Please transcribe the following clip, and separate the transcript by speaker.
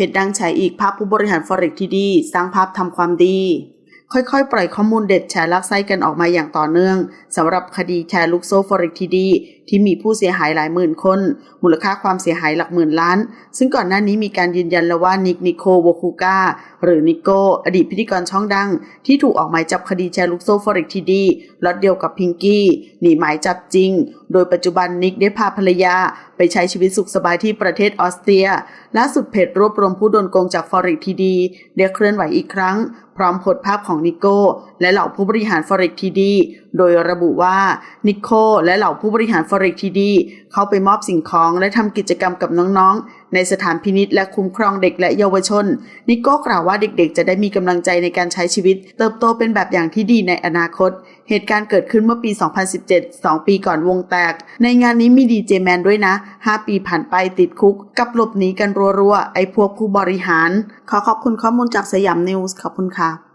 Speaker 1: เพจดังฉายอีกภาพผู้บริหาร Forex ที่ดี สร้างภาพทำความดี ค่อยๆ ปล่อยข้อมูลเด็ดแชร์ลักไส้กันออกมาอย่างต่อเนื่องสำหรับคดีแชร์ลูกโซ่ Forex ที่ดีที่มีผู้เสียหายหลายหมื่นคน มูลค่าความเสียหายหลักหมื่นล้าน ซึ่งก่อนหน้านี้มีการยืนยันแล้วว่านิกนิโคโวคูกาหรือนิโกอดีตพิธีกรช่องดัง ที่ถูกออกหมายจับคดีแชร์ลูกโซ่ Forex ที่ดีล็อตเดียวกับพิงกี้หนีหมายจับจริง โดยปัจจุบันนิกได้พาภรรยา ไปใช้ชีวิตสุขสบายที่ประเทศออสเตรียล่าสุดเพจรวบรวมผู้โดนโกงจาก Forex ทีดีได้เคลื่อนไหวอีกครั้ง ร้อมโพสภาพของนิโก้ และเหล่าผู้บริหารฟอริกทีดี โดยระบุว่านิโก้และเหล่าผู้บริหารฟอริกทีดี เข้าไปมอบสิ่งของและทำกิจกรรมกับน้องๆ ในสถานพินิษและคุ้มครองเด็กและเยาวชน นิโก้กล่าวว่าเด็กๆ จะได้มีกำลังใจในการใช้ชีวิต เติบโตเป็นแบบอย่างที่ดีในอนาคต เหตุการณ์เกิดขึ้นเมื่อปี 2017 2 ปีก่อนวงแตก ในงานนี้มีดีเจแมนด้วยนะ 5 ปีผ่านไปติดคุก กับหลบหนีกันรัวๆ ไอ้พวกผู้บริหาร ขอขอบคุณข้อมูลจากสยามนิวส์ขอบคุณค่ะ